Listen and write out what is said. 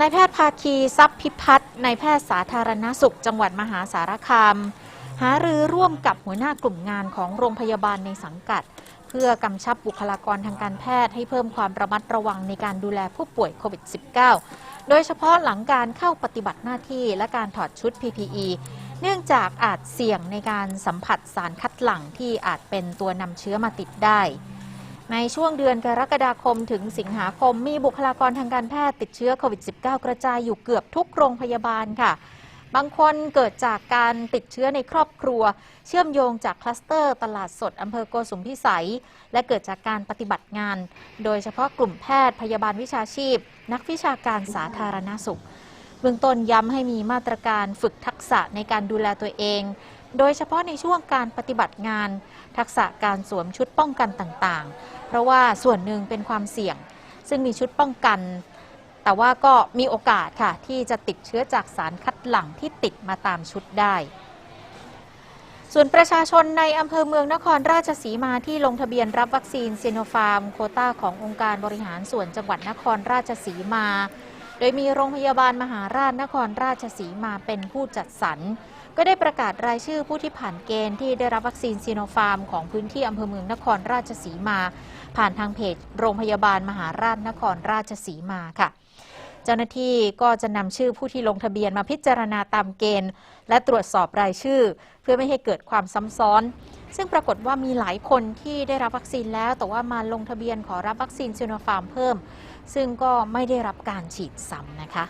นายแพทย์ภาคีทรัพย์พิพัฒน์นายแพทย์สาธารณสุข จังหวัดมหาสารคาม หารือร่วมกับหัวหน้ากลุ่มงานของโรงพยาบาลในสังกัด เพื่อกำชับบุคลากรทางการแพทย์ให้เพิ่มความระมัดระวังในการดูแลผู้ป่วยโควิด -19 โดยเฉพาะหลังการเข้าปฏิบัติหน้าที่และการถอดชุด PPE เนื่องจากอาจเสี่ยงในการสัมผัสสารคัดหลั่งที่อาจเป็นตัวนำเชื้อมาติดได้ ในช่วงเดือนกรกฎาคมถึงสิงหาคม มีบุคลากรทางการแพทย์ติดเชื้อโควิด -19 กระจายอยู่เกือบทุกโรงพยาบาลค่ะ บางคนเกิดจากการติดเชื้อในครอบครัว เชื่อมโยงจากคลัสเตอร์ ตลาดสดอำเภอโกสุมพิสัย และเกิดจากการปฏิบัติงาน โดยเฉพาะกลุ่มแพทย์พยาบาลวิชาชีพ นักวิชาการสาธารณสุขเบื้องต้นย้ำให้มีมาตรการฝึกทักษะในการดูแลตัวเอง โดยเฉพาะในช่วงการปฏิบัติงาน ทักษะการสวมชุดป้องกันต่างๆ เพราะว่าส่วนหนึ่งเป็นความเสี่ยง ซึ่งมีชุดป้องกัน แต่ว่าก็มีโอกาสค่ะ ที่จะติดเชื้อจากสารคัดหลั่งที่ติดมาตามชุดได้ส่วนประชาชนในอำเภอเมืองนครราชสีมาที่ลงทะเบียนรับวัคซีนซีโนฟาร์ม โคต้าขององค์การบริหารส่วนจังหวัดนครราชสีมา โดยมีโรงพยาบาลมหาราชนครราชสีมาเป็นผู้จัดสรร ก็ได้ประกาศรายชื่อผู้ที่ผ่านเกณฑ์ที่ได้รับวัคซีนซีโนฟาร์มของพื้นที่อำเภอเมืองนครราชสีมา ผ่านทางเพจโรงพยาบาลมหาราชนครราชสีมาค่ะเจ้าหน้าที่ก็จะนำชื่อผู้ที่ลงทะเบียนมาพิจารณาตามเกณฑ์ และตรวจสอบรายชื่อ เพื่อไม่ให้เกิดความซ้ำซ้อน ซึ่งปรากฏว่ามีหลายคนที่ได้รับวัคซีนแล้ว แต่ว่ามาลงทะเบียนขอรับวัคซีนซิโนฟาร์มเพิ่ม ซึ่งก็ไม่ได้รับการฉีดซ้ำนะคะ